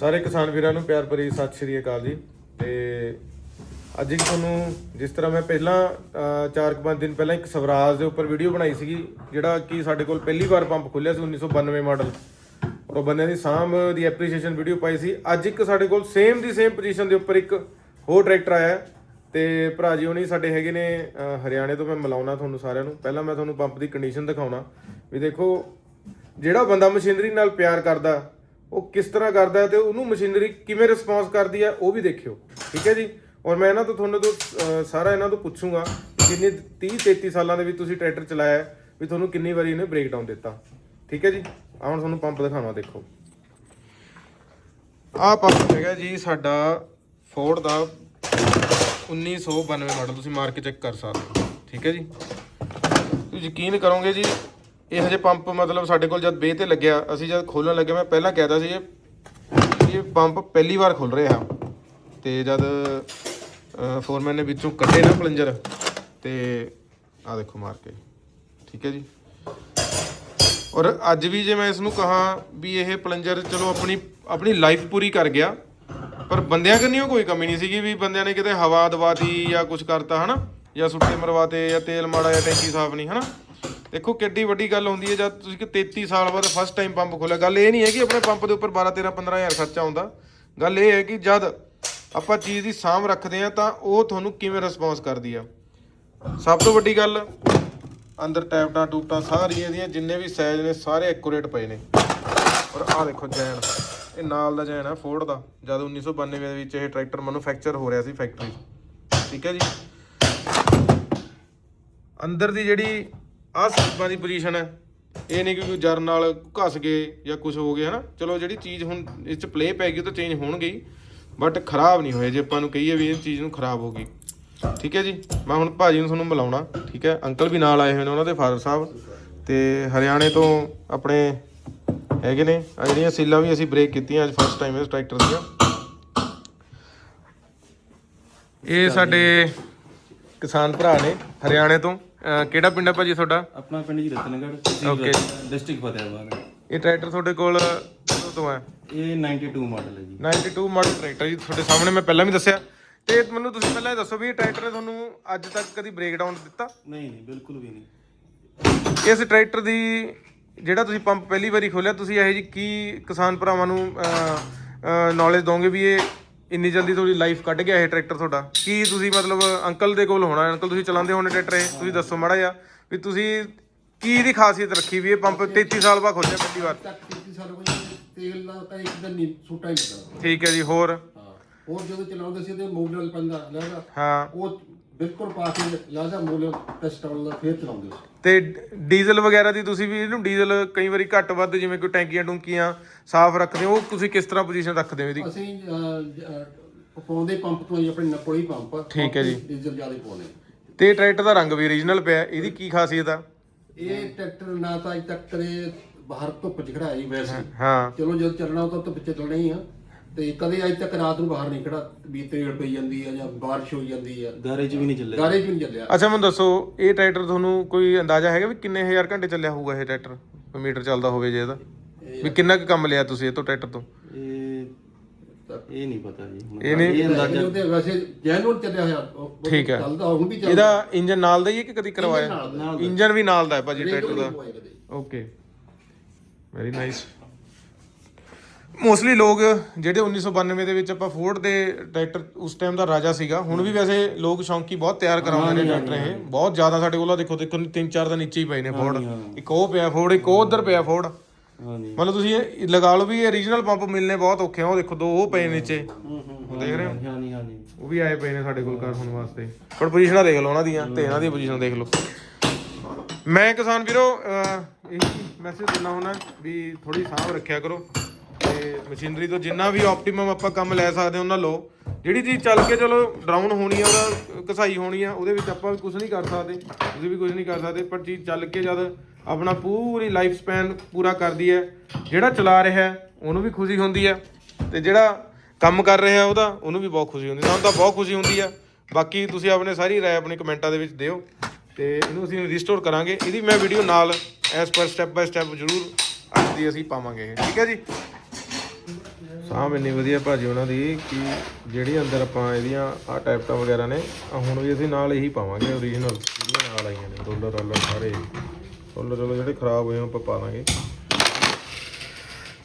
ਸਾਰੇ ਕਿਸਾਨ ਵੀਰਾਂ ਨੂੰ ਪਿਆਰ ਭਰੀ ਸਤਿ ਸ਼੍ਰੀ ਅਕਾਲ ਜੀ। ਤੇ ਅੱਜ ਇੱਕ ਤੁਹਾਨੂੰ ਜਿਸ ਤਰ੍ਹਾਂ ਮੈਂ ਪਹਿਲਾਂ 4-5 ਦਿਨ ਪਹਿਲਾਂ ਇੱਕ ਸਵਰਾਜ ਦੇ ਉੱਪਰ ਵੀਡੀਓ ਬਣਾਈ ਸੀਗੀ, ਜਿਹੜਾ ਕਿ ਸਾਡੇ ਕੋਲ ਪਹਿਲੀ ਵਾਰ ਪੰਪ ਖੁੱਲਿਆ ਸੀ 1992 ਮਾਡਲ। ਔਰ ਉਹ ਬੰਦਿਆਂ ਦੀ ਸਾਂਭ ਦੀ ਐਪਰੀਸ਼ੀਏਸ਼ਨ ਵੀਡੀਓ ਪਾਈ ਸੀ। ਅੱਜ ਇੱਕ ਸਾਡੇ ਕੋਲ ਸੇਮ ਦੀ ਸੇਮ ਪੋਜੀਸ਼ਨ ਦੇ ਉੱਪਰ ਇੱਕ ਹੋਰ ਟਰੈਕਟਰ ਆਇਆ। ਹੈ ਤੇ ਭਰਾ ਜੀ ਹੋਣੀ ਸਾਡੇ ਹੈਗੇ ਨੇ ਹਰਿਆਣੇ ਤੋਂ ਮੈਂ ਮਿਲਾਉਣਾ ਤੁਹਾਨੂੰ ਸਾਰਿਆਂ ਨੂੰ। ਪਹਿਲਾਂ ਮੈਂ ਤੁਹਾਨੂੰ ਪੰਪ ਦੀ ਕੰਡੀਸ਼ਨ ਦਿਖਾਉਣਾ। ਵੀ ਦੇਖੋ, ਜਿਹੜਾ ਬੰਦਾ ਮਸ਼ੀਨਰੀ ਨਾਲ ਪਿਆਰ ਕਰਦਾ ਉਹ ਕਿਸ ਤਰ੍ਹਾਂ ਕਰਦਾ ਹੈ ਤੇ ਉਹਨੂੰ ਮਸ਼ੀਨਰੀ ਕਿਵੇਂ ਰਿਸਪੌਂਸ ਕਰਦੀ ਹੈ, ਉਹ ਵੀ ਦੇਖਿਓ। ਠੀਕ ਹੈ ਜੀ? ਔਰ ਮੈਂ ਇਹਨਾਂ ਤੋਂ ਤੁਹਾਨੂੰ ਤੋਂ ਸਾਰਾ ਇਹਨਾਂ ਤੋਂ ਪੁੱਛੂੰਗਾ ਕਿ ਜਿੰਨੇ 30 33 ਸਾਲਾਂ ਦੇ ਵਿੱਚ ਤੁਸੀਂ ਟਰੈਕਟਰ ਚਲਾਇਆ ਵੀ ਤੁਹਾਨੂੰ ਕਿੰਨੀ ਵਾਰੀ ਇਹਨੇ ਬ੍ਰੇਕ ਡਾਊਨ ਦਿੱਤਾ। ਠੀਕ ਹੈ ਜੀ? ਆਹ ਹੁਣ ਤੁਹਾਨੂੰ ਪੰਪ ਦਿਖਾਵਾਂ, ਦੇਖੋ। ਆਹ ਪੰਪ ਹੈਗਾ ਜੀ ਸਾਡਾ ਫੋਰਡ ਦਾ 1992 ਮਾਡਲ, ਤੁਸੀਂ ਮਾਰ ਕੇ ਚੈੱਕ ਕਰ ਸਕਦੇ ਹੋ। ਠੀਕ ਹੈ ਜੀ? ਤੁਸੀਂ ਯਕੀਨ ਕਰੋਗੇ ਜੀ ਇਹ ਹਜੇ ਪੰਪ ਮਤਲਬ ਸਾਡੇ ਕੋਲ ਜਦ ਬੇ ਤੇ ਲੱਗਿਆ, ਅਸੀਂ ਜਦ ਖੋਲਣ ਲੱਗੇ, ਮੈਂ ਪਹਿਲਾਂ ਕਹਿਦਾ ਸੀ ਇਹ ਇਹ ਪੰਪ ਪਹਿਲੀ ਵਾਰ ਖੁੱਲ ਰਿਹਾ। ਤੇ ਜਦ ਫੋਰਮੈਨ ਨੇ ਵਿੱਚੋਂ ਕੱਢੇ ਨਾ ਪਲੰਜਰ ਤੇ ਆ ਦੇਖੋ ਮਾਰ ਕੇ, ਠੀਕ ਹੈ ਜੀ। ਔਰ ਅੱਜ ਵੀ ਜੇ ਮੈਂ ਇਸ ਨੂੰ ਕਹਾ ਵੀ ਇਹ ਪਲੰਜਰ ਚਲੋ ਆਪਣੀ ਆਪਣੀ ਲਾਈਫ ਪੂਰੀ ਕਰ ਗਿਆ, ਪਰ ਬੰਦਿਆਂ ਕੰਨੀਓ ਕੋਈ ਕਮੀ ਨਹੀਂ ਸੀਗੀ ਵੀ ਬੰਦਿਆਂ ਨੇ ਕਿਤੇ ਹਵਾ ਦਵਾਤੀ ਜਾਂ ਕੁਝ ਕਰਤਾ, ਹਨਾ? ਜਾਂ ਸੁੱਟੇ ਮਰਵਾਤੇ ਜਾਂ ਤੇਲ ਮਾੜਾ ਜਾਂ ਟੈਂਕੀ ਸਾਫ਼ ਨਹੀਂ, ਹਨਾ? ਦੇਖੋ ਕਿੱਡੀ ਵੱਡੀ ਗੱਲ ਹੁੰਦੀ ਹੈ, ਜਦ ਤੁਸੀਂ ਕਿ 33 ਸਾਲ ਬਾਅਦ ਫਸਟ ਟਾਈਮ ਪੰਪ ਖੋਲਿਆ। ਗੱਲ ਇਹ ਨਹੀਂ ਹੈ ਕਿ ਆਪਣੇ ਪੰਪ ਦੇ ਉੱਪਰ 12 13 15000 ਖਰਚਾ ਆਉਂਦਾ। ਗੱਲ ਇਹ ਹੈ ਕਿ ਜਦ ਆਪਾਂ ਚੀਜ਼ ਦੀ ਸਾਂਭ ਰੱਖਦੇ ਆ ਤਾਂ ਉਹ ਤੁਹਾਨੂੰ ਕਿਵੇਂ ਰਿਸਪੌਂਸ ਕਰਦੀ ਆ? ਸਭ ਤੋਂ ਵੱਡੀ ਗੱਲ, ਅੰਦਰ ਟੈਪਟਾਂ ਟੂਪਟਾਂ ਸਾਰੀਆਂ ਇਹਦੀਆਂ, ਜਿੰਨੇ ਵੀ ਸਾਈਜ਼ ਨੇ, ਸਾਰੇ ਐਕੂਰੇਟ ਪਏ ਨੇ। ਔਰ ਆਹ ਦੇਖੋ ਜੈਨ, ਇਹ ਨਾਲ ਦਾ ਜੈਨ ਆ ਫੋਰਡ ਦਾ। ਜਦ 1992 ਦੇ ਵਿੱਚ ਇਹ ਟਰੈਕਟਰ ਮੈਨੂਫੈਕਚਰ ਹੋ ਰਿਹਾ ਸੀ ਫੈਕਟਰੀ ਠੀਕ ਹੈ ਜੀ? ਅੰਦਰ ਦੀ ਜਿਹੜੀ ਆਹ ਸਲੀਪਾਂ ਦੀ ਪੋਜੀਸ਼ਨ ਹੈ। ਇਹ ਨਹੀਂ ਕਿ ਕੋਈ ਜਰ ਨਾਲ ਘਸ ਗਏ ਜਾਂ ਕੁਝ ਹੋ ਗਿਆ, ਹਨਾ? ਚਲੋ, ਜਿਹੜੀ ਚੀਜ਼ ਹੁਣ ਇਸ ਚ ਪਲੇ ਪੈ ਗਈ, ਉਹ ਤਾਂ ਚੇਂਜ ਹੋਣਗੇ ਹੀ। ਬਟ ਖਰਾਬ ਨਹੀਂ ਹੋਏ, ਜੇ ਆਪਾਂ ਨੂੰ ਕਹੀਏ ਵੀ ਇਹ ਚੀਜ਼ ਨੂੰ ਖਰਾਬ ਹੋ ਗਈ। ਠੀਕ ਹੈ ਜੀ? ਮੈਂ ਹੁਣ ਭਾਜੀ ਨੂੰ ਤੁਹਾਨੂੰ ਮਿਲਾਉਣਾ, ਠੀਕ ਹੈ? ਅੰਕਲ ਵੀ ਨਾਲ ਆਏ ਹੋਏ ਨੇ ਉਹਨਾਂ ਦੇ, ਫਾਦਰ ਸਾਹਿਬ। ਤੇ ਹਰਿਆਣੇ ਤੋਂ ਆਪਣੇ ਹੈਗੇ ਨੇ। ਆ ਜਿਹੜੀਆਂ ਸੀਲਾਂ ਵੀ ਅਸੀਂ ਬ੍ਰੇਕ ਕੀਤੀਆਂ ਅੱਜ ਫਸਟ ਟਾਈਮ ਇਸ ਟਰੈਕਟਰ ਦੀਆਂ। ਇਹ ਸਾਡੇ ਕਿਸਾਨ ਭਰਾ ਨੇ ਹਰਿਆਣੇ ਤੋਂ। ਅਹ ਕਿਹੜਾ ਪਿੰਡ ਹੈ ਭਾਜੀ ਤੁਹਾਡਾ? ਆਪਣਾ ਪਿੰਡ ਜੀ ਰਤਨਗੜ੍ਹ Okay. ਡਿਸਟ੍ਰਿਕਟ ਫਤਿਹਾਬਾਦ। ਇਹ ਟਰੈਕਟਰ ਤੁਹਾਡੇ ਕੋਲ ਕਦੋਂ ਤੋਂ ਹੈ? ਇਹ 92 ਮਾਡਲ ਹੈ ਜੀ। 92 ਮਾਡਲ ਟਰੈਕਟਰ ਜੀ ਤੁਹਾਡੇ ਸਾਹਮਣੇ ਮੈਂ ਪਹਿਲਾਂ ਵੀ ਦੱਸਿਆ। ਤੇ ਮੈਨੂੰ ਤੁਸੀਂ ਪਹਿਲਾਂ ਇਹ ਦੱਸੋ ਵੀ ਇਹ ਟਰੈਕਟਰ ਨੇ ਤੁਹਾਨੂੰ ਅੱਜ ਤੱਕ ਕਦੀ ਬ੍ਰੇਕਡਾਊਨ ਦਿੱਤਾ? ਨਹੀਂ ਨਹੀਂ ਬਿਲਕੁਲ ਵੀ ਨਹੀਂ। ਇਸ ਟਰੈਕਟਰ ਦੀ ਜਿਹੜਾ ਤੁਸੀਂ ਪੰਪ ਪਹਿਲੀ ਵਾਰੀ ਖੋਲਿਆ ਤੁਸੀਂ ਇਹ ਜੀ ਕੀ ਕਿਸਾਨ ਭਰਾਵਾਂ ਨੂੰ ਨੌਲੇਜ ਦੋਗੇ ਵੀ ਇਹ ਇੰਨੀ ਜਲਦੀ ਤੁਹਾਡੀ ਲਾਈਫ ਕੱਢ ਗਿਆ ਇਹ ਟਰੈਕਟਰ ਤੁਹਾਡਾ? ਕੀ ਤੁਸੀਂ ਮਤਲਬ ਅੰਕਲ ਦੇ ਕੋਲ ਹੋਣਾ? ਅੰਕਲ ਤੁਸੀਂ ਚਲਾਉਂਦੇ ਹੋਣੇ ਟਰੈਕਟਰ ਇਹ? ਤੁਸੀਂ ਦੱਸੋ ਮਾੜਾ ਜਿਹਾ ਵੀ ਤੁਸੀਂ ਕੀ ਇਹਦੀ ਖਾਸੀਅਤ ਰੱਖੀ ਵੀ ਇਹ ਪੰਪ 33 ਸਾਲ ਬਾਅਦ ਖੋਲਿਆ ਪਹਿਲੀ ਵਾਰ? ਤੱਕ ਕੀਤੀ ਸਾਡੇ ਕੋਲ ਤੇਲ ਨਾਲ ਤਾਂ ਇੱਕ ਦਿਨ ਨਹੀਂ ਸੁੱਟਾ ਹੀ ਪਤਾ ਠੀਕ ਹੈ ਜੀ ਹੋਰ? ਹਾਂ। ਹੋਰ ਜਦੋਂ ਚਲਾਉਂਦੇ ਸੀ ਤੇ ਮੋਬਲ ਪੈਂਦਾ ਲੈਦਾ ਹਾਂ। ਉਹ ਬਿਲਕੁਲ ਪਾ ਕੇ ਲਾਦਾ ਮੋਬਲ ਪਿਸਟਲ ਦਾ ਫੇਰ ਚਲਾਉਂਦੇ ਸੀ। ਤੇ ਡੀਜ਼ਲ ਵਗੈਰਾ ਦੀ ਤੁਸੀਂ ਵੀ ਇਹਨੂੰ ਡੀਜ਼ਲ ਕਈ ਵਾਰੀ ਘੱਟ ਵੱਧ ਜਿਵੇਂ ਕੋਈ ਟੈਂਕੀਆਂ ਟੁੰਕੀਆਂ ਸਾਫ਼ ਰੱਖਦੇ ਹੋ ਉਹ ਤੁਸੀਂ ਕਿਸ ਤਰ੍ਹਾਂ ਪੋਜੀਸ਼ਨ ਰੱਖਦੇ ਹੋ ਇਹਦੀ? ਅਸੀਂ ਅਹ, ਪਾਉਂਦੇ ਪੰਪ ਤੋਂ ਹੀ ਆਪਣੇ ਨਕੋਲੀ ਪੰਪ। ਠੀਕ ਹੈ ਜੀ। ਡੀਜ਼ਲ ਜ਼ਿਆਦਾ ਪਾਉਂਦੇ ਤੇ ਟਰੈਕਟਰ ਦਾ ਰੰਗ ਵੀ ਓਰੀਜਨਲ ਪਿਆ ਇਹਦੀ ਕੀ ਖਾਸੀਅਤ ਆ? ਇਹ ਟਰੈਕਟਰ ਨਾ ਤਾਂ ਅਜ ਤੱਕ ਕਦੇ ਬਾਹਰ ਧੁੱਪ ਚ ਖੜਾਇਆ ਜੀ ਵੈਸੇ ਹਾਂ। ਚਲੋ ਜਦ ਚੱਲਣਾ ਉਹ ਤਾਂ ਧੁੱਪ ਚ ਚੱਲਣਾ ਹੀ ਆ। ਤੇ ਕਦੇ ਅਜ ਤੱਕ ਰਾਤ ਨੂੰ ਬਾਹਰ ਨਹੀਂ ਖੜਾ ਵੀ ਤੇੜ ਪਈ ਜਾਂਦੀ ਆ ਜਾਂ ਬਾਰਿਸ਼ ਹੋ ਜਾਂਦੀ ਆ। ਗਾਰੇ 'ਚ ਵੀ ਨਹੀਂ ਚੱਲਿਆ। ਗਾਰੇ ਚ ਵੀ ਨਹੀਂ ਚੱਲਿਆ। ਅੱਛਾ ਮੈਨੂੰ ਦੱਸੋ ਇਹ ਟਰੈਕਟਰ ਤੁਹਾਨੂੰ ਕੋਈ ਅੰਦਾਜ਼ਾ ਹੈਗਾ ਵੀ ਕਿੰਨੇ ਹਜ਼ਾਰ ਘੰਟੇ ਚੱਲਿਆ ਹੋਊਗਾ ਇਹ ਟਰੈਕਟਰ? ਕੋਈ ਮੀਟਰ ਚੱਲਦਾ ਹੋਵੇ ਜੇ ਇਹਦਾ। ਵੀ ਕਿੰਨਾ ਕੁ ਕੰਮ ਲਿਆ ਤੁਸੀਂ ਇਹ ਤੋਂ ਟਰੈਕਟਰ ਤੋਂ? ਇਹ ਇਹ ਨਹੀਂ ਪਤਾ ਜੀ। ਇਹ ਨਹੀਂ- ਇਹ ਅੰਦਾਜ਼ਾ ਉਹਦੇ ਵੈਸੇ ਜੈਨੂਨ ਚੱਲਿਆ ਹੋਇਆ। ਉਹ- ਉਹ ਠੀਕ ਹੈ। ਚੱਲਦਾ ਹੁਣ ਵੀ ਚੱਲਦਾ। ਇਹਦਾ ਇੰਜਨ ਨਾਲ ਦਾ ਹੀ ਹੈ ਕਿ ਕਦੀ ਨਾਲ ਕਰਵਾਇਆ ਦਾ। ਇੰਜਨ ਵੀ ਨਾਲ ਦਾ ਹੈ ਭਾਜੀ ਟਰੈਕਟਰ ਦਾ। ਓਕੇ ਵੈਰੀ ਨਾਈਸ ਮੋਸਟਲੀ ਲੋਕ ਜਿਹੜੇ 1992 ਦੇ ਵਿੱਚ ਆਪਾਂ ਫੋਰਡ ਦੇ ਟਰੈਕਟਰ ਉਸ ਟਾਈਮ ਦਾ ਰਾਜਾ ਸੀਗਾ ਹੁਣ ਵੀ ਵੈਸੇ ਲੋਕ ਸ਼ੌਂਕੀ ਬਹੁਤ ਤਿਆਰ ਕਰਾਉਂਦੇ ਨੇ ਟਰੈਕਟਰ ਇਹ। ਬਹੁਤ ਜ਼ਿਆਦਾ ਸਾਡੇ ਕੋਲ ਆ ਦੇਖੋ ਦੇਖੋ ਤਿੰਨ ਚਾਰ ਦਾ ਨੀਚੇ ਹੀ ਪਏ ਨੇ ਫੋਰਡ ਇੱਕ ਉਹ ਪਿਆ ਫੋਰਡ ਇੱਕ ਉਹ ਉਧਰ ਪਿਆ ਫੋਰਡ ਹਾਂਜੀ। ਮਤਲਬ ਤੁਸੀਂ ਇਹ ਲਗਾ ਲਓ ਵੀ ਇਹ origignal ਪੰਪ ਮਿਲਨੇ ਬਹੁਤ ਔਖੇ ਆ ਉਹ ਦੇਖੋ ਦੋ ਉਹ ਪਏ ਨੀਚੇ। ਦੇਖ ਰਹੇ ਹੋ? ਹਾਂਜੀ ਹਾਂਜੀ ਉਹ ਵੀ ਆਏ ਪਏ ਨੇ ਸਾਡੇ ਕੋਲ ਕਾਰ ਹੋਣ ਵਾਸਤੇ। ਪਰ ਪੋਜੀਸ਼ਨਾਂ ਦੇਖ ਲਓ ਉਹਨਾਂ ਦੀਆਂ ਤੇ ਇਹਨਾਂ ਦੀਆਂ ਪੋਜੀਸ਼ਨ ਦੇਖ ਲਓ। ਮੈਂ ਕਿਸਾਨ ਵੀਰੋ ਇਹੀ ਮੈਸੇਜ ਦਿੰਦਾ ਹੁੰਦਾ ਵੀ ਥੋੜੀ ਸਾਂਭ ਰੱਖਿਆ ਕਰੋ। ਤੇ ਮਸ਼ੀਨਰੀ ਤੋਂ ਜਿੰਨਾ ਵੀ ਆਪਟੀਮਮ ਆਪਾਂ ਕੰਮ ਲੈ ਸਕਦੇ ਹਾਂ ਉਹਨਾਂ ਲਓ। ਜਿਹੜੀ ਚੀਜ਼ ਚੱਲ ਕੇ ਚਲੋ ਡਰਾਊਨ ਹੋਣੀ ਆ ਉਹਦਾ ਕਸਾਈ ਹੋਣੀ ਆ ਉਹਦੇ ਵਿੱਚ ਆਪਾਂ ਕੁਝ ਨਹੀਂ ਕਰ ਸਕਦੇ ਤੁਸੀਂ ਵੀ ਕੁਝ ਨਹੀਂ ਕਰ ਸਕਦੇ ਪਰ ਚੀਜ਼ ਚੱਲ ਕੇ ਜਦ ਆਪਣਾ ਪੂਰੀ ਲਾਈਫ ਸਪੈਨ ਪੂਰਾ ਕਰਦੀ ਹੈ ਜਿਹੜਾ ਚਲਾ ਰਿਹਾ ਹੈ, ਉਹਨੂੰ ਵੀ ਖੁਸ਼ੀ ਹੁੰਦੀ ਹੈ ਤੇ ਜਿਹੜਾ ਕੰਮ ਕਰ ਰਿਹਾ ਉਹਦਾ ਉਹਨੂੰ ਵੀ ਬਹੁਤ ਖੁਸ਼ੀ ਹੁੰਦੀ ਸਾਨੂੰ ਤਾਂ ਬਹੁਤ ਖੁਸ਼ੀ ਹੁੰਦੀ ਆ ਬਾਕੀ ਤੁਸੀਂ ਆਪਣੇ ਸਾਰੀ ਰਾਏ ਆਪਣੇ ਕਮੈਂਟਾਂ ਦੇ ਵਿੱਚ ਦਿਓ ਤੇ ਇਹਨੂੰ ਅਸੀਂ ਰੀਸਟੋਰ ਕਰਾਂਗੇ। ਇਹਦੀ ਮੈਂ ਵੀਡੀਓ ਨਾਲ as per step by step ਜ਼ਰੂਰ ਅੱਜ ਦੀ ਅਸੀਂ ਪਾਵਾਂਗੇ। ਠੀਕ ਹੈ ਜੀ? ਸਾਂਭ ਇੰਨੀ ਵਧੀਆ ਭਾਜੀ ਉਹਨਾਂ ਦੀ ਕਿ ਜਿਹੜੀ ਅੰਦਰ ਆਪਾਂ ਇਹਦੀਆਂ ਆ ਟੈਪਟਾਂ ਵਗੈਰਾ ਨੇ, ਆਹ ਹੁਣ ਵੀ ਅਸੀਂ ਨਾਲ ਇਹੀ ਪਾਵਾਂਗੇ ਓਰੀਜਨਲ ਜਿਹੜੀਆਂ ਨਾਲ ਆਈਆਂ ਨੇ ਰੋਲਰ ਰਾਲਰ ਸਾਰੇ। ਰੋਲਰ ਰੋਲਰ ਜਿਹੜੇ ਖਰਾਬ ਹੋਏ ਆਪਾਂ ਪਾ ਦਾਂਗੇ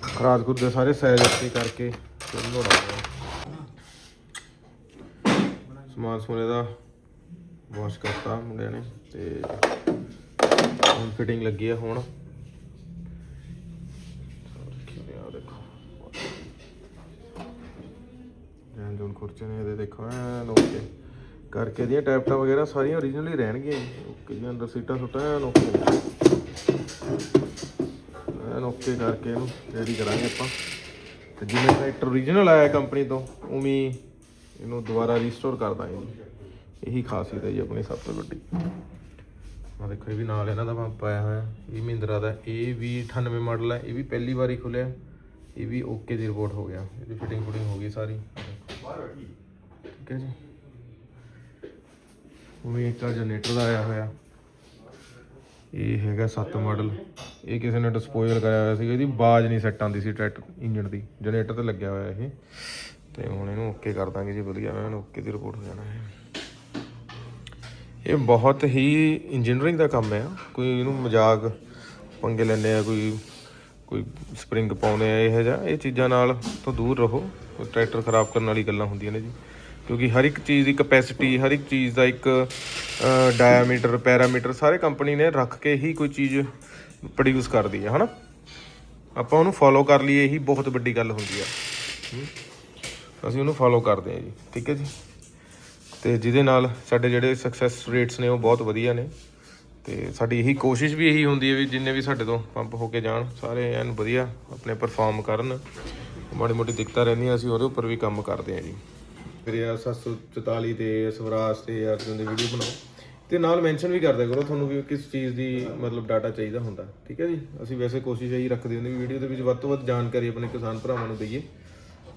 ਖਰਾਦ ਖੁਦ ਦੇ ਸਾਰੇ ਸਾਈਜ਼ ਅੱਛੀ ਕਰਕੇ ਫਿਰ ਲੋੜਾਂਗੇ ਸਮਾਨ ਸੋਨੇ ਦਾ ਵਾਸ਼ ਕਰਤਾ ਮੁੰਡਿਆਂ ਨੇ, ਤੇ ਹੁਣ ਫਿਟਿੰਗ ਲੱਗੀ ਆ ਹੁਣ ਆ ਦੇਖੋ ਜਾਂ ਜੋਨ ਖੁਰਚੇ ਨੇ, ਇਹਦੇ ਦੇਖੋ, ਐਨ ਓਕੇ। ਕਰਕੇ ਇਹਦੀਆਂ ਟੈਪਟਾਂ ਵਗੈਰਾ ਸਾਰੀਆਂ ਓਰੀਜਨਲ ਹੀ ਰਹਿਣਗੀਆਂ ਜੀ। ਓਕੇ ਜੀ ਅੰਦਰ ਸੀਟਾਂ ਸੁੱਟਾਂ, ਐਨ ਓਕੇ। ਐਨ ਓਕੇ ਕਰਕੇ ਇਹਨੂੰ ਰੈਡੀ ਕਰਾਂਗੇ ਆਪਾਂ। ਤੇ ਜਿਵੇਂ ਟਰੈਕਟਰ ਓਰੀਜਨਲ ਆਇਆ ਕੰਪਨੀ ਤੋਂ, ਉਵੇਂ ਇਹਨੂੰ ਦੁਬਾਰਾ ਰੀਸਟੋਰ ਕਰ ਦਾਂਗੇ ਜੀ। ਇਹੀ ਖਾਸੀਅਤ ਹੈ ਜੀ ਆਪਣੀ ਸਭ ਤੋਂ ਵੱਡੀ। ਆ ਦੇਖੋ, ਇਹ ਵੀ ਨਾਲ ਇਹਨਾਂ ਦਾ ਪੰਪ ਆਇਆ ਹੋਇਆ। ਇਹ ਮਹਿੰਦਰਾ ਦਾ, ਇਹ ਵੀ 98 ਮਾਡਲ ਹੈ, ਇਹ ਵੀ ਪਹਿਲੀ ਵਾਰੀ ਖੁੱਲਿਆ ਇਹ ਵੀ ਓਕੇ ਦੀ ਰਿਪੋਰਟ ਹੋ ਗਿਆ। ਇਹਦੀ ਫਿਟਿੰਗ ਫੁਟਿੰਗ ਹੋ ਗਈ ਸਾਰੀ। ਠੀਕ ਹੈ ਜੀ। ਉਵੇਂ ਇੱਕ ਜਨਰੇਟਰ ਦਾ ਆਇਆ ਹੋਇਆ। ਇਹ ਹੈਗਾ 7 ਮਾਡਲ ਇਹ ਕਿਸੇ ਨੇ ਡਿਸਪੋਜ਼ਲ ਕਰਾਇਆ ਹੋਇਆ ਸੀ ਇਹਦੀ ਆਵਾਜ਼ ਨਹੀਂ ਸੈੱਟ ਆਉਂਦੀ ਸੀ ਟਰੈਕਟਰ ਇੰਜਨ ਦੀ। ਜਨਰੇਟਰ ਤੇ ਲੱਗਿਆ ਹੋਇਆ ਇਹ। ਤੇ ਹੁਣ ਇਹਨੂੰ ਓਕੇ ਕਰ ਦਾਂਗੇ ਜੀ, ਵਧੀਆ। ਮੈਂ ਇਹਨੂੰ ਓਕੇ ਦੀ ਰਿਪੋਰਟ ਹੋ ਜਾਣਾ ਹੈ। ਇਹ ਬਹੁਤ ਹੀ ਇੰਜੀਨੀਅਰਿੰਗ ਦਾ ਕੰਮ ਹੈ। ਕੋਈ ਇਹਨੂੰ ਮਜ਼ਾਕ ਪੰਗੇ ਲੈਂਦੇ ਆ, ਕੋਈ ਕੋਈ ਸਪਰਿੰਗ ਪਾਉਂਦੇ ਆ, ਇਹ ਜਿਹਾ। ਇਹ ਚੀਜ਼ਾਂ ਨਾਲ ਤੋਂ ਦੂਰ ਰਹੋ। ਟਰੈਕਟਰ ਖਰਾਬ ਕਰਨ ਵਾਲੀ ਗੱਲਾਂ ਹੁੰਦੀਆਂ ਨੇ ਜੀ। ਕਿਉਂਕਿ ਹਰ ਇੱਕ ਚੀਜ਼ ਦੀ ਕਪੈਸਿਟੀ ਹਰ ਇੱਕ ਚੀਜ਼ ਦਾ ਇੱਕ ਡਾਇਆਮੀਟਰ ਪੈਰਾਮੀਟਰ ਸਾਰੇ ਕੰਪਨੀ ਨੇ ਰੱਖ ਕੇ ਹੀ ਕੋਈ ਚੀਜ਼ ਪ੍ਰੋਡਿਊਸ ਕਰਦੀ ਹੈ ਹਨਾ? ਆਪਾਂ ਉਹਨੂੰ ਫੋਲੋ ਕਰ ਲਈਏ, ਇਹੀ ਬਹੁਤ ਵੱਡੀ ਗੱਲ ਹੁੰਦੀ ਆ। ਅਸੀਂ ਉਹਨੂੰ ਫੋਲੋ ਕਰਦੇ ਹਾਂ ਜੀ, ਠੀਕ ਹੈ ਜੀ? ਤੇ ਜਿਹਦੇ ਨਾਲ ਸਾਡੇ ਜਿਹੜੇ ਸਕਸੈਸ ਰੇਟਸ ਨੇ ਉਹ ਬਹੁਤ ਵਧੀਆ ਨੇ। ਤੇ ਸਾਡੀ ਇਹੀ ਕੋਸ਼ਿਸ਼ ਵੀ ਇਹੀ ਹੁੰਦੀ ਹੈ ਵੀ ਜਿੰਨੇ ਵੀ ਸਾਡੇ ਤੋਂ ਪੰਪ ਹੋ ਕੇ ਜਾਣ, ਸਾਰੇ ਐਨ ਵਧੀਆ ਆਪਣੇ ਪਰਫਾਰਮ ਕਰਨ। ਮਾੜੀ ਮੋਟੀ ਦਿੱਕਤਾਂ ਰਹਿੰਦੀਆਂ, ਅਸੀਂ ਉਹਦੇ ਉੱਪਰ ਵੀ ਕੰਮ ਕਰਦੇ ਹਾਂ ਜੀ। ਫਿਰ ਇਹ 744 ਤੇ ਸਵਰਾਜ ਤੇ ਅਰਜਨ ਦੀ ਵੀਡੀਓ ਬਣਾਓ। ਤੇ ਨਾਲ ਮੈਂਸ਼ਨ ਵੀ ਕਰਦਿਆ ਕਰੋ, ਤੁਹਾਨੂੰ ਵੀ ਕਿਸ ਚੀਜ਼ ਦੀ ਮਤਲਬ ਡਾਟਾ ਚਾਹੀਦਾ ਹੁੰਦਾ। ਠੀਕ ਹੈ ਜੀ? ਅਸੀਂ ਵੈਸੇ ਕੋਸ਼ਿਸ਼ ਇਹੀ ਰੱਖਦੇ ਹੁੰਦੇ ਵੀ ਵੀਡੀਓ ਦੇ ਵਿੱਚ ਵੱਧ ਤੋਂ ਵੱਧ ਜਾਣਕਾਰੀ ਆਪਣੇ ਕਿਸਾਨ ਭਰਾਵਾਂ ਨੂੰ ਦਈਏ।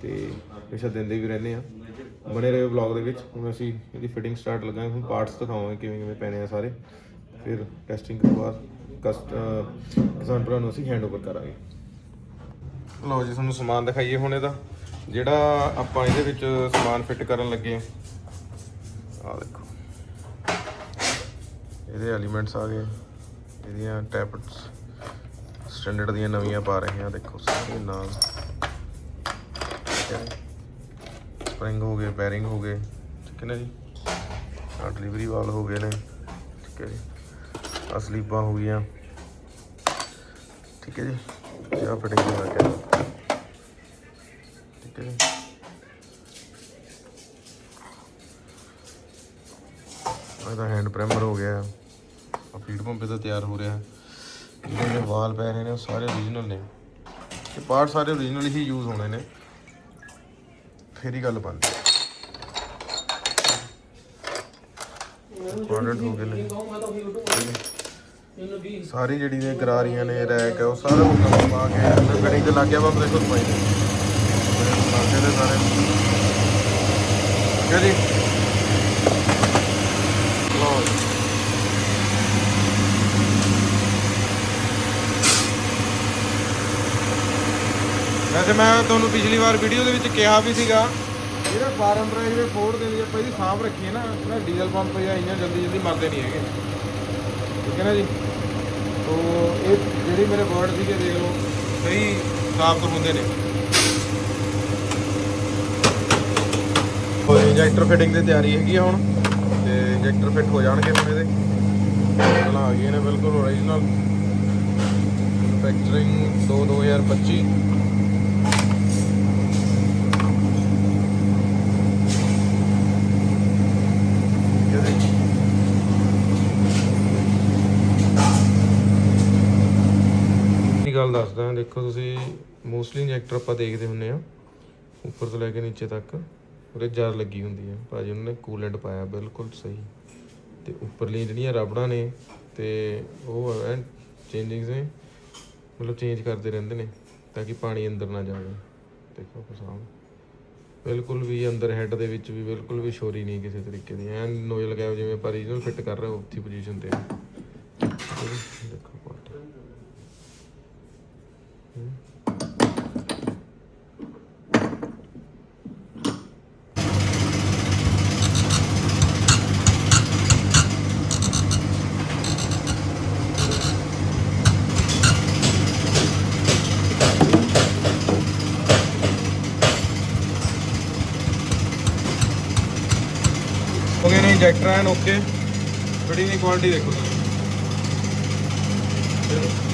ਤੇ ਹਮੇਸ਼ਾ ਦਿੰਦੇ ਵੀ ਰਹਿੰਦੇ ਆ ਬਣੇ ਰਹੇ ਵਲੌਗ ਦੇ ਵਿੱਚ। ਹੁਣ ਅਸੀਂ ਇਹਦੀ ਫਿਟਿੰਗ ਸਟਾਰਟ ਲਗਾਏ ਹੁਣ ਪਾਰਟਸ ਦਿਖਾਵਾਂਗੇ ਕਿਵੇਂ ਕਿਵੇਂ ਪੈਣੇ ਆ ਸਾਰੇ। ਫਿਰ ਟੈਸਟਿੰਗ ਤੋਂ ਬਾਅਦ ਕਸਟ ਕਿਸਾਨ ਭਰਾ ਨੂੰ ਅਸੀਂ ਹੈਂਡਓਵਰ ਕਰਾਂਗੇ। ਲਓ ਜੀ, ਤੁਹਾਨੂੰ ਸਮਾਨ ਦਿਖਾਈਏ ਹੁਣ ਇਹਦਾ। ਜਿਹੜਾ ਆਪਾਂ ਇਹਦੇ ਵਿੱਚ ਸਮਾਨ ਫਿੱਟ ਕਰਨ ਲੱਗੇ ਆ ਆਹ ਦੇਖੋ। ਇਹਦੇ ਐਲੀਮੈਂਟਸ ਆ ਗਏ। ਇਹਦੀਆਂ ਟੈਪਟਸ ਸਟੈਂਡਰਡ ਦੀਆਂ ਨਵੀਆਂ ਪਾ ਰਹੇ ਆ ਦੇਖੋ, ਸਾਰੇ ਨਾਲ। ਸਪਰਿੰਗ ਹੋ। ਗਏ ਬੈਰਿੰਗ ਹੋ ਗਏ। ਠੀਕ ਹੈ ਨਾ ਜੀ? ਆ ਡਿਲੀਵਰੀ ਵਾਲ ਹੋ ਗਏ ਨੇ। ਠੀਕ ਹੈ ਜੀ। ਆਹ ਸਲੀਪਾਂ ਹੋ ਗਈਆਂ। ਠੀਕ ਹੈ ਜੀ। ਤੇ ਆਹ ਫਿਟਿੰਗ ਹੋ ਗਿਆ। ਠੀਕ ਹੈ ਇਹਦਾ ਹੈਂਡ ਪ੍ਰੈਮਰ ਹੋ ਗਿਆ। ਆ ਫੀਡ ਪੰਪ ਇਹਦਾ ਤਿਆਰ ਹੋ ਰਿਹਾ। ਜਿਹੜੇ ਵਾਲ ਪੈ ਰਹੇ ਨੇ ਉਹ ਸਾਰੇ ਓਰੀਜਨਲ ਨੇ। ਇਹ ਪਾਰਟ ਸਾਰੇ ਓਰੀਜਨਲ ਹੀ ਯੂਜ਼ ਹੋਣੇ ਨੇ। ਫੇਰ ਹੀ ਗੱਲ ਬਣਦੀ ਹੈ। ਪ੍ਰੋਡਕਟ ਹੋ ਗਏ ਨੇ। ਸਾਰੀ ਜਿਹੜੀ ਨੇ ਗਰਾਰੀਆਂ ਨੇ, ਰੈਕ, ਉਹ ਸਾਰਾ ਕੰਮ ਪਾ ਕੇ ਅੰਦਰ ਫਿਟਿੰਗ ਤੇ ਲੱਗ ਵਾ ਦੇਖੋ ਸਮਾਈ ਲੱਗੇ ਦੇ ਸਾਰੇ। ਠੀਕ ਹੈ ਜੀ। ਲਓ ਵੈਸੇ ਮੈਂ ਤੁਹਾਨੂੰ ਪਿਛਲੀ ਵਾਰ ਵੀਡੀਓ ਦੇ ਵਿੱਚ ਕਿਹਾ ਵੀ ਸੀਗਾ ਜਿਹੜਾ ਫਾਰਮ ਡਰਾਈਵ ਦੇ ਫੋਰਡ ਦੇ ਲਈ ਆਪਾਂ ਇਹਦੀ ਸਾਂਭ ਰੱਖੀਏ ਨਾ ਡੀਜ਼ਲ ਪੰਪ ਜਾਂ ਇੰਜਨ ਜਲਦੀ ਜਲਦੀ ਮਰਦੇ ਨਹੀਂ ਹੈਗੇ। ਠੀਕ ਹੈ ਨਾ ਜੀ? ਤੋ ਇਹ ਜਿਹੜੀ ਮੇਰੇ ਵਰਡ ਸੀਗੇ ਦੇਖ ਲਓ, ਸਹੀ ਸਾਬਤ ਹੁੰਦੇ ਨੇ। ਉਹ ਇੰਜੈਕਟਰ ਫਿਟਿੰਗ ਦੀ ਤਿਆਰੀ ਹੈਗੀ ਆ ਹੁਣ, ਤੇ ਇੰਜੈਕਟਰ ਫਿੱਟ ਹੋ ਜਾਣਗੇ ਹੁਣ ਇਹਦੇ। ਪਹਿਲਾਂ ਆ ਗਏ ਨੇ ਬਿਲਕੁਲ ਓਰੀਜਨਲ ਮੈਨੂਫੈਕਚਰਿੰਗ 2 2025 ਕਿਹਦੇ ਇਹ ਗੱਲ ਦੱਸਦਾ ਦੇਖੋ ਤੁਸੀਂ ਮੋਸਟਲੀ ਇੰਜੈਕਟਰ ਆਪਾਂ ਦੇਖਦੇ ਹੁੰਨੇ ਆ ਉੱਪਰ ਤੋਂ ਲੈ ਕੇ ਨੀਚੇ ਤੱਕ ਉਹਦੇ ਜਰ ਲੱਗੀ ਹੁੰਦੀ ਹੈ। ਭਾਜੀ ਉਹਨਾਂ ਨੇ ਕੂਲੈਂਟ ਪਾਇਆ ਬਿਲਕੁਲ ਸਹੀ। ਤੇ ਉੱਪਰਲੀਆਂ ਜਿਹੜੀਆਂ ਰਬੜਾਂ ਨੇ ਤੇ ਉਹ ਐ ਚੇਂਜਿੰਗਸ ਨੇ, ਮਤਲਬ ਚੇਂਜ ਕਰਦੇ ਰਹਿੰਦੇ ਨੇ ਤਾਂ ਕਿ ਪਾਣੀ ਅੰਦਰ ਨਾ ਜਾਵੇ। ਦੇਖੋ ਪਸਾਮ ਬਿਲਕੁਲ ਵੀ ਅੰਦਰ ਹੈੱਡ ਦੇ ਵਿੱਚ ਵੀ ਬਿਲਕੁਲ ਵੀ ਸ਼ੋਰੀ ਨਹੀਂ ਕਿਸੇ ਤਰੀਕੇ ਦੀ। ਐਨ ਨੋਜ਼ਲ ਗੈਪ ਜਿਵੇਂ ਆਪਾਂ ਰੀਜਨਲ ਫਿੱਟ ਕਰ ਰਹੇ ਹੋ, ਉੱਥੀ ਪੋਜੀਸ਼ਨ ਤੇ ਦੇਖੋ। ਹੋ ਗਏ ਨੇ ਇੰਜੈਕਟਰ ਐਨ ਓਕੇ ਬੜੀ ਨਹੀਂ ਕੁਆਲਿਟੀ ਦੇਖੋ। ਚਲੋ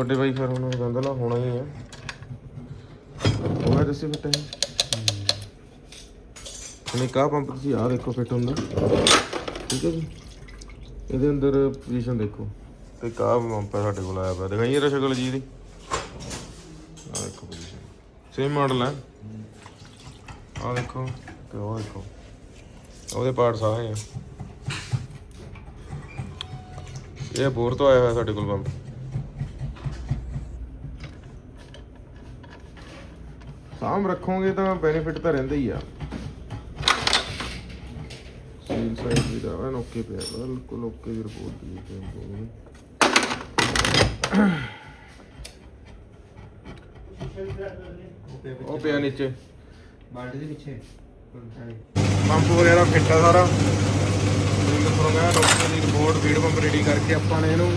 ਵੱਡੇ ਬਾਈ ਫਿਰ ਹੁਣ ਕਹਿੰਦਾ ਨਾ ਹੋਣਾ ਹੀ ਹੈ ਹੋਣਾ ਦੱਸੇ ਫਿੱਟ ਹੈ ਹੁਣ ਇੱਕ ਆਹ ਪੰਪ ਤੁਸੀਂ ਆਹ ਦੇਖੋ ਫਿੱਟ ਹੁੰਦਾ। ਠੀਕ ਹੈ ਜੀ। ਇਹਦੇ ਅੰਦਰ ਪੋਜੀਸ਼ਨ ਦੇਖੋ। ਤੇ ਇੱਕ ਪੰਪ ਹੈ ਸਾਡੇ ਕੋਲ ਆਇਆ ਪਿਆ। ਦਿਖਾਈਏ ਇਹਦਾ ਸ਼ਕਲ ਜੀ ਦੀ। ਆਹ ਦੇਖੋ ਪੋਜੀਸ਼ਨ ਸੇਮ ਮਾਡਲ ਹੈ ਆਹ ਦੇਖੋ ਤੇ ਉਹ ਦੇਖੋ। ਉਹਦੇ ਪਾਰਟਸ ਆਹ ਆ। ਇਹ ਬੋਰ ਤੋਂ ਆਇਆ ਹੋਇਆ ਸਾਡੇ ਕੋਲ ਪੰਪ। ਸਾਂਭ ਰੱਖੋਗੇ ਤਾਂ ਬੈਨੀਫਿਟ ਤਾਂ ਰਹਿੰਦਾ ਹੀ ਆ। ਸੀਲ ਸਾਈਡ ਵੀ ਦਾ ਐਨ ਓਕੇ ਪਿਆ ਬਿਲਕੁਲ ਓਕੇ ਦੀ ਰਿਪੋਰਟ ਦੀ ਹੈ ਉਹ ਪਿਆ ਨੀਚੇ। ਬਾਲਟੀ ਦੇ ਪਿੱਛੇ ਪੰਪ ਵਗੈਰਾ ਫਿੱਟ ਆ ਸਾਰਾ ਹੈ ਡਾਕਟਰ ਦੀ ਰਿਪੋਰਟ ਫੀਡ ਪੰਪ ਰੈਡੀ ਕਰਕੇ ਆਪਾਂ ਨੇ ਇਹਨੂੰ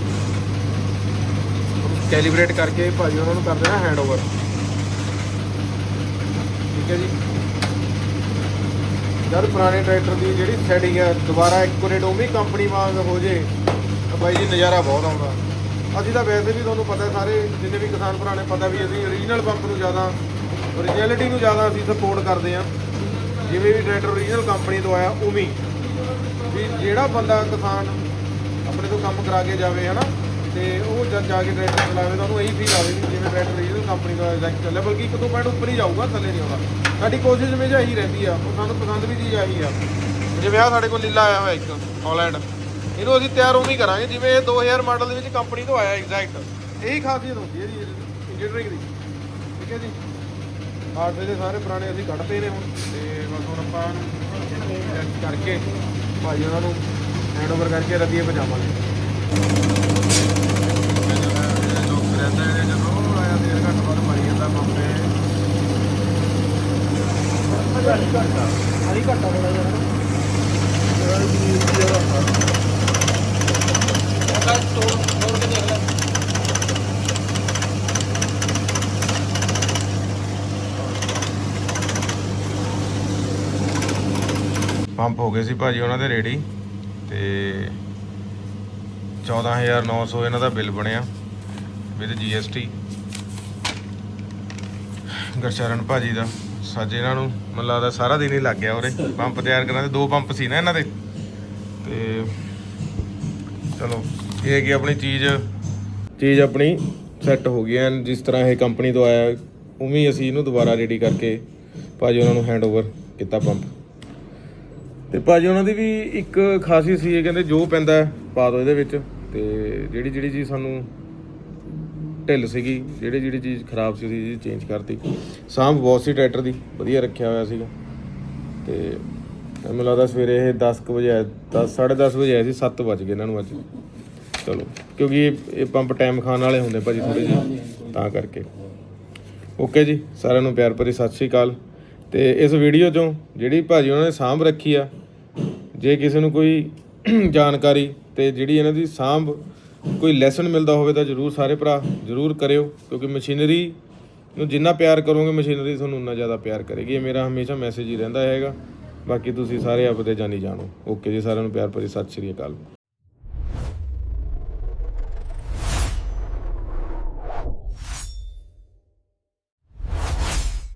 ਕੈਲੀਬ੍ਰੇਟ ਕਰਕੇ ਭਾਜੀ ਉਹਨਾਂ ਨੂੰ ਕਰ ਦੇਣਾ ਹੈਂਡਓਵਰ ਠੀਕ ਹੈ ਜੀ। ਜਦ ਪੁਰਾਣੇ ਟਰੈਕਟਰ ਦੀ ਜਿਹੜੀ ਸੈਟਿੰਗ ਹੈ, ਦੁਬਾਰਾ ਐਕੂਰੇਟ ਉਹ ਵੀ ਕੰਪਨੀ ਵਾਂਗ ਹੋ ਜੇ, ਤਾਂ ਬਾਈ ਜੀ ਨਜ਼ਾਰਾ ਬਹੁਤ ਆਉਂਦਾ। ਅਸੀਂ ਤਾਂ ਵੈਸੇ ਵੀ ਤੁਹਾਨੂੰ ਪਤਾ ਸਾਰੇ, ਜਿੰਨੇ ਵੀ ਕਿਸਾਨ ਭਰਾ ਨੇ ਪਤਾ ਵੀ ਅਸੀਂ ਓਰੀਜਨਲ ਪੰਪ ਨੂੰ ਜ਼ਿਆਦਾ ਓਰੀਜਨਲਿਟੀ ਨੂੰ ਜ਼ਿਆਦਾ ਅਸੀਂ ਸਪੋਰਟ ਕਰਦੇ ਹਾਂ। ਜਿਵੇਂ ਵੀ ਟਰੈਕਟਰ ਓਰੀਜਨਲ ਕੰਪਨੀ ਤੋਂ ਆਇਆ, ਉਵੇਂ ਵੀ ਜਿਹੜਾ ਬੰਦਾ ਕਿਸਾਨ ਆਪਣੇ ਤੋਂ ਕੰਮ ਕਰਾ ਕੇ ਜਾਵੇ, ਹਨਾ ਤੇ ਉਹ ਜਦ ਜਾ ਕੇ ਟਰੈਕਟਰ ਚਲਾਵੇ ਤਾਂ ਉਹਨੂੰ ਇਹੀ ਫੀਲ ਆਵੇ ਵੀ ਜਿਵੇਂ ਟਰੈਕਟਰ ਓਰੀਜਨਲ ਕੰਪਨੀ ਦਾ ਐਗਜ਼ੈਕਟ ਚੱਲਿਆ, ਬਲਕਿ ਇੱਕ ਦੋ ਪੁਆਇੰਟ ਉੱਪਰ ਹੀ ਜਾਊਗਾ ਥੱਲੇ ਨਹੀਂ ਆਉਂਦਾ ਸਾਡੀ ਕੋਸ਼ਿਸ਼ ਹਮੇਸ਼ਾ ਇਹੀ ਰਹਿੰਦੀ ਆ, ਉਹ ਸਾਨੂੰ ਪਸੰਦ ਵੀ ਚੀਜ਼ ਆਹੀ ਆ। ਜਿਵੇਂ ਆ ਸਾਡੇ ਕੋਲ ਲੀਲਾ ਆਇਆ ਹੋਇਆ ਇੱਕ ਹਾਲੈਂਡ ਇਹਨੂੰ ਅਸੀਂ ਤਿਆਰ ਉਵੇਂ ਹੀ ਕਰਾਂਗੇ, ਜਿਵੇਂ ਇਹ 2000 ਮਾਡਲ ਦੇ ਵਿੱਚ ਕੰਪਨੀ ਤੋਂ ਆਇਆ ਐਗਜ਼ੈਕਟ ਇਹੀ ਖਾਸੀਅਤ ਹੁੰਦੀ ਹੈ ਜੀ ਇੰਜੀਨੀਅਰਿੰਗ ਦੀ। ਠੀਕ ਹੈ ਜੀ? ਹਾਰਡਵੇਅਰ ਦੇ ਸਾਰੇ ਪੁਰਾਣੇ ਅਸੀਂ ਕੱਢਦੇ ਨੇ ਹੁਣ, ਤੇ ਬਸ ਹੁਣ ਆਪਾਂ ਕਰਕੇ, ਭਾਈ ਉਹਨਾਂ ਨੂੰ ਹੈਂਡਓਵਰ ਕਰਕੇ ਰੱਦੀਏ ਪਜਾਵਾਂਗੇ ਰਹਿੰਦਾ ਇਹਨੇ ਜਦੋਂ ਆਇਆ ਦੇਰ ਘੱਟ ਬਾਅਦ ਮਰੀ ਜਾਂਦਾ ਪੰਪੇ ਹਰੀ ਘੱਟਾ ਬੜਾ ਯਾਰ ਪੰਪ ਹੋ ਗਏ ਸੀ ਭਾਜੀ ਉਹਨਾਂ ਦੇ ਰੈਡੀ ਤੇ 14900 ਇਹਨਾਂ ਦਾ ਬਿੱਲ ਬਣਿਆ। ਵਿਦ GST ਗਰਸ਼ਰਨ ਭਾਜੀ ਦਾ। ਸੱਜ ਇਹਨਾਂ ਨੂੰ ਮੈਨੂੰ ਲੱਗਦਾ ਸਾਰਾ ਦਿਨ ਹੀ ਲੱਗ ਗਿਆ ਉਰੇ। ਪੰਪ ਤਿਆਰ ਕਰਾਂ ਦੇ ਦੋ ਪੰਪ ਸੀ ਨਾ ਇਹਨਾਂ ਦੇ। ਤੇ ਚਲੋ, ਇਹ ਹੈ ਕਿ ਆਪਣੀ ਚੀਜ਼। ਚੀਜ਼ ਆਪਣੀ ਸੈੱਟ ਹੋ ਗਈ ਐਨ ਜਿਸ ਤਰ੍ਹਾਂ ਇਹ ਕੰਪਨੀ ਤੋਂ ਆਇਆ, ਉਵੇਂ ਹੀ ਅਸੀਂ ਇਹਨੂੰ ਦੁਬਾਰਾ ਰੈਡੀ ਕਰਕੇ ਭਾਜੀ ਉਹਨਾਂ ਨੂੰ ਹੈਂਡਓਵਰ ਕੀਤਾ ਪੰਪ। ਤੇ ਭਾਜੀ ਉਹਨਾਂ ਦੀ ਵੀ ਇੱਕ ਖਾਸੀ ਸੀ, ਇਹ ਕਹਿੰਦੇ ਜੋ ਪੈਂਦਾ ਪਾ ਦਿਓ ਇਹਦੇ ਵਿੱਚ। ਤੇ ਜਿਹੜੀ ਜਿਹੜੀ ਚੀਜ਼ ਸਾਨੂੰ ਢਿੱਲ ਸੀਗੀ, ਜਿਹੜੀ ਜਿਹੜੀ ਚੀਜ਼ ਖਰਾਬ ਸੀ, ਉਹਦੀ ਚੇਂਜ ਕਰਤੀ। ਸਾਂਭ ਬਹੁਤ ਸੀ ਟਰੈਕਟਰ ਦੀ ਵਧੀਆ ਰੱਖਿਆ ਹੋਇਆ ਸੀਗਾ। ਤੇ ਮੈਨੂੰ ਲੱਗਦਾ ਸਵੇਰੇ ਇਹ 10 ਕੁ ਵਜੇ ਆਇਆ 10 10:30 ਵਜੇ ਆਏ ਸੀ 7 ਵਜ ਗਏ ਇਹਨਾਂ ਨੂੰ ਅੱਜ। ਚਲੋ, ਕਿਉਂਕਿ ਇਹ- ਇਹ ਪੰਪ ਟਾਈਮ ਖਾਣ ਵਾਲੇ ਹੁੰਦੇ ਭਾਜੀ ਥੋੜੇ ਜਿਹੇ, ਤਾਂ ਕਰਕੇ। ਓਕੇ ਜੀ, ਸਾਰਿਆਂ ਨੂੰ ਪਿਆਰ ਭਰੀ ਸਤਿ ਸ਼੍ਰੀ ਅਕਾਲ। ਤੇ ਇਸ ਵੀਡੀਓ ਚੋਂ ਜਿਹੜੀ ਭਾਜੀ ਉਹਨਾਂ ਨੇ ਸਾਂਭ ਰੱਖੀ ਆ, ਜੇ ਕਿਸੇ ਨੂੰ ਕੋਈ ਜਾਣਕਾਰੀ ਤੇ ਜਿਹੜੀ ਇਹਨਾਂ ਦੀ ਸਾਂਭ ਕੋਈ ਲੈਸਨ ਮਿਲਦਾ ਹੋਵੇ ਤਾਂ ਜਰੂਰ ਸਾਰੇ ਭਰਾ ਜਰੂਰ ਕਰਿਓ, ਕਿਉਂਕਿ ਮਸ਼ੀਨਰੀ ਨੂੰ ਜਿੰਨਾ ਪਿਆਰ ਕਰੋਗੇ ਮਸ਼ੀਨਰੀ ਤੁਹਾਨੂੰ ਉਨਾ ਜ਼ਿਆਦਾ ਪਿਆਰ ਕਰੇਗੀ। ਇਹ ਮੇਰਾ ਹਮੇਸ਼ਾ ਮੈਸੇਜ ਹੀ ਰਹਿੰਦਾ ਹੈਗਾ। ਬਾਕੀ ਤੁਸੀਂ ਸਾਰੇ ਆਪਦੇ ਜਾਣੀ ਜਾਣੋ ਓਕੇ ਜੀ, ਸਾਰਿਆਂ ਨੂੰ ਪਿਆਰ ਭਰੀ ਸਤਿ ਸ਼੍ਰੀ ਅਕਾਲ।